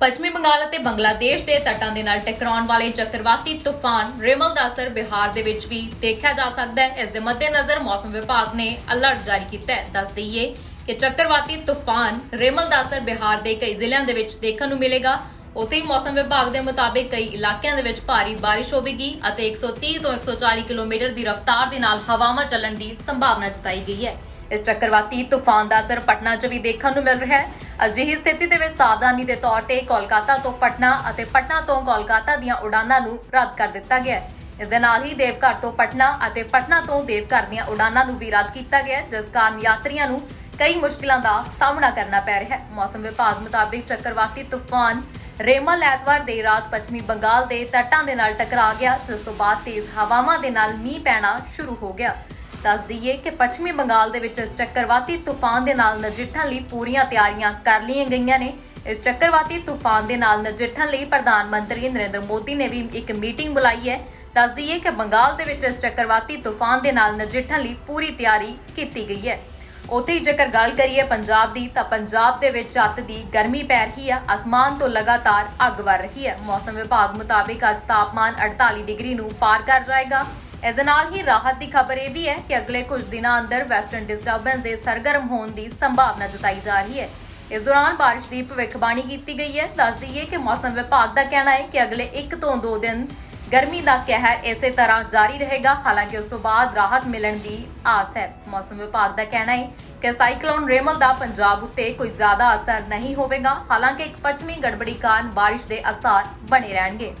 ਪੱਛਮੀ ਬੰਗਾਲ ਅਤੇ ਬੰਗਲਾਦੇਸ਼ ਦੇ ਤੱਟਾਂ ਦੇ ਨਾਲ ਟਕਰਾਉਣ ਵਾਲੇ ਚੱਕਰਵਾਤੀ ਤੂਫਾਨ ਰਿਮਲ ਦਾ ਅਸਰ ਬਿਹਾਰ ਦੇ ਵਿੱਚ ਵੀ ਦੇਖਿਆ ਜਾ ਸਕਦਾ ਹੈ। ਇਸ ਦੇ ਮੱਦੇਨਜ਼ਰ ਮੌਸਮ ਵਿਭਾਗ ਨੇ ਅਲਰਟ ਜਾਰੀ ਕੀਤਾ ਹੈ। ਦੱਸ ਦਈਏ ਕਿ ਚੱਕਰਵਾਤੀ ਤੂਫਾਨ ਰਿਮਲ ਦਾ ਅਸਰ ਬਿਹਾਰ ਦੇ ਕਈ ਜ਼ਿਲ੍ਹਿਆਂ ਦੇ ਵਿੱਚ ਦੇਖਣ ਨੂੰ ਮਿਲੇਗਾ। ਉੱਥੇ ਹੀ ਮੌਸਮ ਵਿਭਾਗ ਦੇ ਮੁਤਾਬਿਕ ਕਈ ਇਲਾਕਿਆਂ ਦੇ ਵਿੱਚ ਭਾਰੀ ਬਾਰਿਸ਼ ਹੋਵੇਗੀ ਅਤੇ 130 ਤੋਂ 140 ਕਿਲੋਮੀਟਰ ਦੀ ਰਫ਼ਤਾਰ ਦੇ ਨਾਲ ਹਵਾਵਾਂ ਚੱਲਣ ਦੀ ਸੰਭਾਵਨਾ ਜਤਾਈ ਗਈ ਹੈ। ਇਸ ਚੱਕਰਵਾਤੀ ਤੂਫਾਨ ਦਾ ਅਸਰ ਪਟਨਾ 'ਚ ਵੀ ਦੇਖਣ ਨੂੰ ਮਿਲ ਰਿਹਾ ਹੈ। ਅਜਿਹੀ ਸਥਿਤੀ ਦੇ ਵਿੱਚ ਸਾਵਧਾਨੀ ਦੇ ਤੌਰ ਤੇ ਕੋਲਕਾਤਾ ਤੋਂ ਪਟਨਾ ਅਤੇ ਪਟਨਾ ਤੋਂ ਕੋਲਕਾਤਾ ਦੀਆਂ ਉਡਾਨਾਂ ਨੂੰ ਰੱਦ ਕਰ ਦਿੱਤਾ ਗਿਆ ਹੈ। ਇਸ ਦੇ ਨਾਲ ਹੀ ਦੇਵਘਰ ਤੋਂ ਪਟਨਾ ਅਤੇ ਪਟਨਾ ਤੋਂ ਦੇਵਘਰ ਦੀਆਂ ਉਡਾਨਾਂ ਨੂੰ ਵੀ ਰੱਦ ਕੀਤਾ ਗਿਆ ਜਿਸ ਕਾਰਨ ਯਾਤਰੀਆਂ ਨੂੰ ਕਈ ਮੁਸ਼ਕਿਲਾਂ ਦਾ ਸਾਹਮਣਾ ਕਰਨਾ ਪੈ ਰਿਹਾ ਹੈ। ਮੌਸਮ ਵਿਭਾਗ ਮੁਤਾਬਿਕ ਚੱਕਰਵਾਤੀ ਤੂਫਾਨ ਰੇਮਲ ਐਤਵਾਰ ਦੇਰ ਰਾਤ ਪੱਛਮੀ ਬੰਗਾਲ ਦੇ ਤੱਟਾਂ ਦੇ ਨਾਲ ਟਕਰਾ ਗਿਆ, ਜਿਸ ਤੋਂ ਬਾਅਦ ਤੇਜ਼ ਹਵਾਵਾਂ ਦੇ ਨਾਲ ਮੀਂਹ ਪੈਣਾ ਸ਼ੁਰੂ ਹੋ ਗਿਆ। ਦੱਸ ਦਈਏ ਕਿ ਪੱਛਮੀ ਬੰਗਾਲ ਦੇ ਵਿੱਚ ਇਸ ਚੱਕਰਵਾਤੀ ਤੂਫਾਨ ਦੇ ਨਾਲ ਨਜਿੱਠਣ ਲਈ ਪੂਰੀਆਂ ਤਿਆਰੀਆਂ ਕਰ ਲਈਆਂ ਗਈਆਂ ਨੇ। ਇਸ ਚੱਕਰਵਾਤੀ ਤੂਫਾਨ ਦੇ ਨਾਲ ਨਜਿੱਠਣ ਲਈ ਪ੍ਰਧਾਨ ਮੰਤਰੀ ਨਰਿੰਦਰ ਮੋਦੀ ਨੇ ਵੀ ਇੱਕ ਮੀਟਿੰਗ ਬੁਲਾਈ ਹੈ। ਦੱਸ ਦਈਏ ਕਿ ਬੰਗਾਲ ਦੇ ਵਿੱਚ ਇਸ ਚੱਕਰਵਾਤੀ ਤੂਫਾਨ ਦੇ ਨਾਲ ਨਜਿੱਠਣ ਲਈ ਪੂਰੀ ਤਿਆਰੀ ਕੀਤੀ ਗਈ ਹੈ। ਉੱਥੇ ਹੀ ਜੇਕਰ ਗੱਲ ਕਰੀਏ ਪੰਜਾਬ ਦੀ, ਤਾਂ ਪੰਜਾਬ ਦੇ ਵਿੱਚ ਅੱਤ ਦੀ ਗਰਮੀ ਪੈ ਰਹੀ ਹੈ ਅਸਮਾਨ ਤੋਂ ਲਗਾਤਾਰ ਅੱਗ ਵਰ ਰਹੀ ਹੈ। ਮੌਸਮ ਵਿਭਾਗ ਮੁਤਾਬਿਕ ਅੱਜ ਤਾਪਮਾਨ 48 ਡਿਗਰੀ ਨੂੰ ਪਾਰ ਕਰ ਜਾਏਗਾ। ਇਸ ਦੇ ਨਾਲ ਹੀ ਰਾਹਤ ਦੀ ਖਬਰ ਇਹ ਵੀ ਹੈ ਕਿ ਅਗਲੇ ਕੁਝ ਦਿਨਾਂ ਅੰਦਰ ਵੈਸਟਰਨ ਡਿਸਟਰਬੈਂਸ ਦੇ ਸਰਗਰਮ ਹੋਣ ਦੀ ਸੰਭਾਵਨਾ ਜਤਾਈ ਜਾ ਰਹੀ ਹੈ। ਇਸ ਦੌਰਾਨ ਬਾਰਿਸ਼ ਦੀ ਭਵਿੱਖਬਾਣੀ ਕੀਤੀ ਗਈ ਹੈ। ਦੱਸ ਦਈਏ ਕਿ ਮੌਸਮ ਵਿਭਾਗ ਦਾ ਕਹਿਣਾ ਹੈ ਕਿ ਅਗਲੇ 1 ਤੋਂ 2 ਦਿਨ ਗਰਮੀ ਦਾ ਕਹਿਰ ਇਸੇ ਤਰ੍ਹਾਂ ਜਾਰੀ ਰਹੇਗਾ। ਹਾਲਾਂਕਿ ਉਸ ਤੋਂ ਬਾਅਦ ਰਾਹਤ ਮਿਲਣ ਦੀ ਆਸ ਹੈ। ਮੌਸਮ ਵਿਭਾਗ ਦਾ ਕਹਿਣਾ ਹੈ ਕਿ ਸਾਈਕਲੋਨ ਰੇਮਲ ਦਾ ਪੰਜਾਬ ਉੱਤੇ ਕੋਈ ਜ਼ਿਆਦਾ ਅਸਰ ਨਹੀਂ ਹੋਵੇਗਾ। ਹਾਲਾਂਕਿ ਇੱਕ ਪੱਛਮੀ ਗੜਬੜੀ ਕਾਰਨ ਬਾਰਿਸ਼ ਦੇ ਅਸਰ ਬਣੇ ਰਹਿਣਗੇ।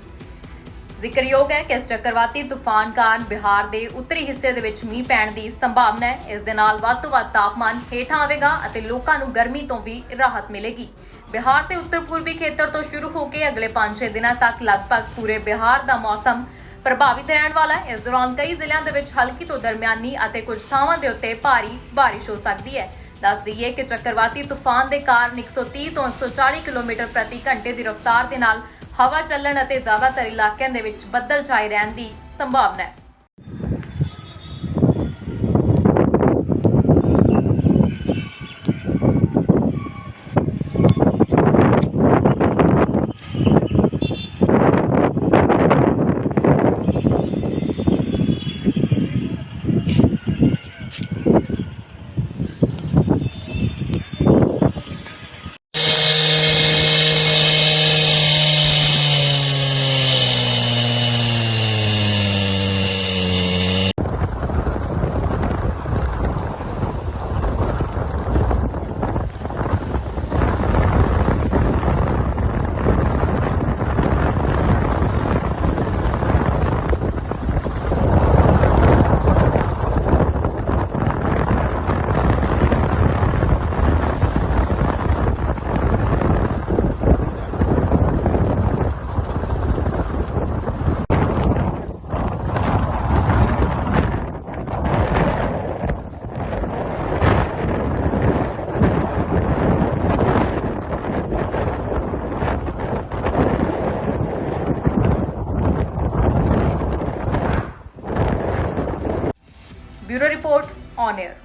ਜ਼ਿਕਰਯੋਗ ਹੈ ਕਿ ਇਸ ਚੱਕਰਵਾਤੀ ਤੂਫਾਨ ਕਾਰਨ ਬਿਹਾਰ ਦੇ ਉੱਤਰੀ ਹਿੱਸੇ ਦੇ ਵਿੱਚ ਮੀਂਹ ਪੈਣ ਦੀ ਸੰਭਾਵਨਾ ਹੈ। ਇਸ ਦੇ ਨਾਲ ਵੱਧ ਤੋਂ ਵੱਧ ਤਾਪਮਾਨ ਹੇਠਾਂ ਆਵੇਗਾ ਅਤੇ ਲੋਕਾਂ ਨੂੰ ਗਰਮੀ ਤੋਂ ਵੀ ਰਾਹਤ ਮਿਲੇਗੀ। ਬਿਹਾਰ ਦੇ ਉੱਤਰ ਪੂਰਬੀ ਖੇਤਰ ਤੋਂ ਸ਼ੁਰੂ ਹੋ ਕੇ ਅਗਲੇ 5-6 ਦਿਨਾਂ ਤੱਕ ਲਗਭਗ ਪੂਰੇ ਬਿਹਾਰ ਦਾ ਮੌਸਮ ਪ੍ਰਭਾਵਿਤ ਰਹਿਣ ਵਾਲਾ ਹੈ। ਇਸ ਦੌਰਾਨ ਕਈ ਜ਼ਿਲ੍ਹਿਆਂ ਦੇ ਵਿੱਚ ਹਲਕੀ ਤੋਂ ਦਰਮਿਆਨੀ ਅਤੇ ਕੁਝ ਥਾਵਾਂ ਦੇ ਉੱਤੇ ਭਾਰੀ ਬਾਰਿਸ਼ ਹੋ ਸਕਦੀ ਹੈ। ਦੱਸ ਦਈਏ ਕਿ ਚੱਕਰਵਾਤੀ ਤੂਫਾਨ ਦੇ ਕਾਰਨ 130 ਤੋਂ 140 ਕਿਲੋਮੀਟਰ ਪ੍ਰਤੀ ਘੰਟੇ ਦੀ ਰਫ਼ਤਾਰ ਦੇ ਨਾਲ ਹਵਾ ਚੱਲਣ ਅਤੇ ਜ਼ਿਆਦਾਤਰ ਇਲਾਕਿਆਂ ਦੇ ਵਿੱਚ ਬੱਦਲ ਛਾਏ ਰਹਿਣ ਦੀ ਸੰਭਾਵਨਾ ਹੈ। Bureau Report on air.